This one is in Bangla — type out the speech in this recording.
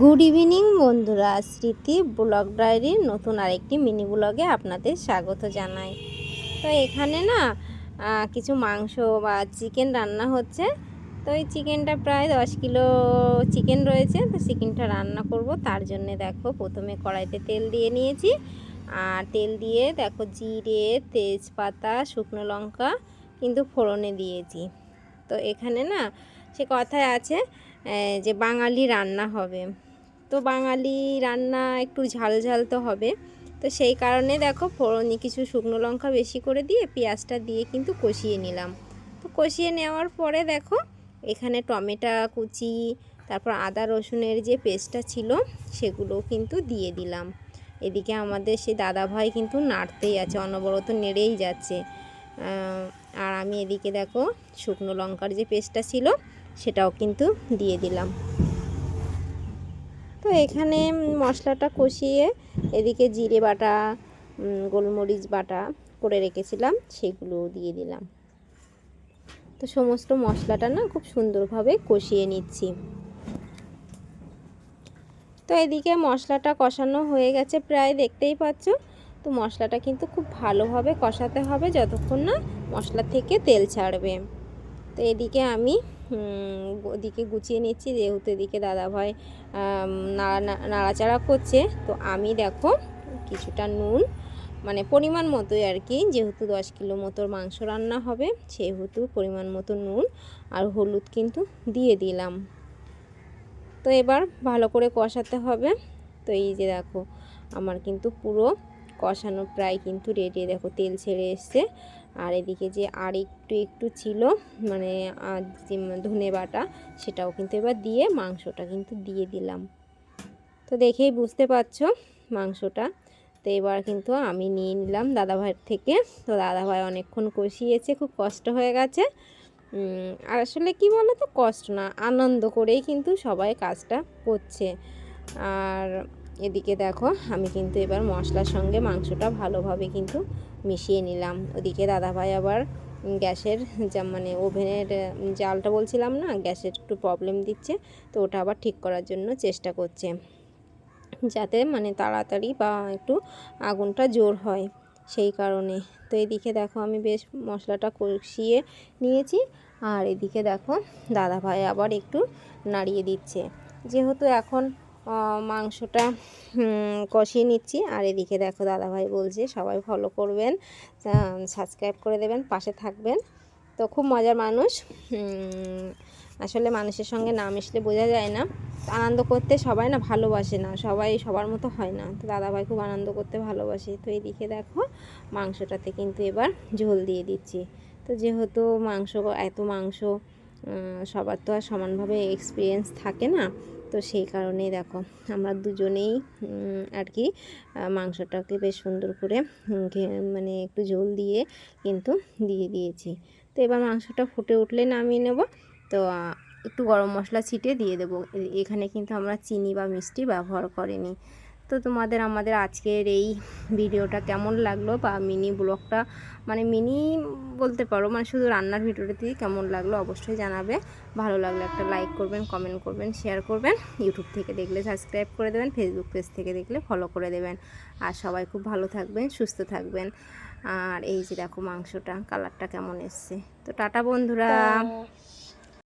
গুড ইভিনিং বন্ধুরা। স্মৃতি ব্লগ ডায়েরির নতুন আরেকটি মিনি ব্লগে আপনাদের স্বাগত জানাই। তো এখানে না কিছু মাংস বা চিকেন রান্না হচ্ছে। তো এই চিকেনটা প্রায় দশ কিলো চিকেন রয়েছে। তো চিকেনটা রান্না করব। তার জন্য দেখো, প্রথমে কড়াইতে তেল দিয়ে নিয়েছি। আর তেল দিয়ে দেখো, জিরে, তেজপাতা, শুকনো লঙ্কা, কিন্তু ফোড়নে দিয়েছি। তো এখানে না, সে কথায় আছে যে বাঙালি রান্না হবে। তো বাঙালি রান্না একটু ঝাল ঝাল তো হবে। তো সেই কারণে দেখো ফোড়নে কিছু শুকনো লঙ্কা বেশি করে দিয়ে পেঁয়াজটা দিয়ে কিন্তু কষিয়ে নিলাম। তো কষিয়ে নেওয়ার পরে দেখো এখানে টমেটো কুচি, তারপর আদা রসুনের যে পেস্টটা ছিল সেগুলো কিন্তু দিয়ে দিলাম। এদিকে আমাদের সেই দাদা ভাই কিন্তু নাড়তেই আছে, অনবরত নেড়েই যাচ্ছে। আর আমি এদিকে দেখো শুকনো লঙ্কার যে পেস্টটা ছিল সেটাও কিন্তু দিয়ে দিলাম। তো এখানে মশলাটা কষিয়ে এদিকে জিরে বাটা গোলমরিচ বাটা করে রেখেছিলাম সেগুলো দিয়ে দিলাম। তো সমস্ত মশলাটা না খুব সুন্দরভাবে কষিয়ে নিচ্ছি। তো এদিকে মশলাটা কষানো হয়ে গেছে প্রায়, দেখতেই পাচ্ছ? তো মশলাটা কিন্তু খুব ভালোভাবে কষাতে হবে যতক্ষণ না মশলা থেকে তেল ছাড়বে। তো এদিকে আমি ওদিকে গুছিয়ে নিচ্ছি, যেহেতু এদিকে দাদাভাই নাড়া নাড়াচাড়া করছে। তো আমি দেখো কিছুটা নুন মানে পরিমাণ মতোই আর কি, যেহেতু দশ কিলো মতো মাংস রান্না হবে, সেহেতু পরিমাণ মতো নুন আর হলুদ কিন্তু দিয়ে দিলাম। তো এবার ভালো করে কষাতে হবে। তো এই যে দেখো, আমার কিন্তু পুরো কষানো প্রায় কিন্তু রেডি দেখো তেল ছেড়ে এসছে। আর এদিকে যে আর একটু একটু ছিল মানে ধনে বাটা, সেটাও কিন্তু এবার দিয়ে মাংসটা কিন্তু দিয়ে দিলাম। তো দেখেই বুঝতে পারছ মাংসটা। তো এবার কিন্তু আমি নিয়ে নিলাম দাদাভাইয়ের থেকে। তো দাদাভাই অনেকক্ষণ কষিয়েছে, খুব কষ্ট হয়ে গেছে। আর আসলে কি বলো তো কষ্ট না, আনন্দ করেই কিন্তু সবাই কাজটা করছে। আর এদিকে দেখো, আমি কিন্তু এবার মশলার সঙ্গে মাংসটা ভালোভাবে কিন্তু মিশিয়ে নিলাম। ওদিকে দাদাভাই আবার গ্যাসের যা মানে ওভেনের জালটা বলছিলাম না, গ্যাসের একটু প্রবলেম দিচ্ছে, তো ওটা আবার ঠিক করার জন্য চেষ্টা করছে। যাতে মানে তাড়াতাড়ি বা একটু আগুনটা জোর হয় সেই কারণে। তো এদিকে দেখো আমি বেশ মশলাটা কষিয়ে নিয়েছি, আর এদিকে দেখো দাদা ভাই আবার একটু নাড়িয়ে দিচ্ছে। যেহেতু এখন মাংসটা কষিয়ে নিচ্ছি। আর এদিকে দেখো দাদাভাই বলছে, সবাই ফলো করবেন সাবস্ক্রাইব করে দেবেন, পাশে থাকবেন। তো খুব মজার মানুষ। আসলে মানুষের সঙ্গে না মিশলে বোঝা যায় না। আনন্দ করতে সবাই না ভালোবাসে না, সবাই সবার মতো হয় না। তো দাদাভাই খুব আনন্দ করতে ভালোবাসে। তো এদিকে দেখো, মাংসটাতে কিন্তু এবার ঝোল দিয়ে দিচ্ছি। তো যেহেতু মাংস, এত মাংস সবার তো আর সমানভাবে এক্সপিরিয়েন্স থাকে না। তো সেই কারণেই দেখো, আমরা দুজনেই আর কি মাংসটাকে বেশ সুন্দর করে মানে একটু ঝোল দিয়ে কিন্তু দিয়ে দিয়েছি। তো এবার মাংসটা ফুটে উঠলে নামিয়ে নেব। তো একটু গরম মশলা ছিটিয়ে দিয়ে দেবো। এখানে কিন্তু আমরা চিনি বা মিষ্টি ব্যবহার করিনি। তো তোমাদের আমাদের আজকের এই ভিডিওটা কেমন লাগল বা মিনি ব্লগটা মানে মিনি বলতে পারো মানে শুধু রান্নার ভিডিওটাতেই কেমন লাগল অবশ্যই জানাবে। ভালো লাগলে একটা লাইক করবেন কমেন্ট করবেন শেয়ার করবেন। ইউটিউব থেকে দেখলে সাবস্ক্রাইব করে দেবেন ফেসবুক পেজ থেকে দেখলে ফলো করে দেবেন। আর সবাই খুব ভালো থাকবেন, সুস্থ থাকবেন। আর এই যে দেখো মাংসটা কালারটা কেমন এসছে। তো টাটা বন্ধুরা।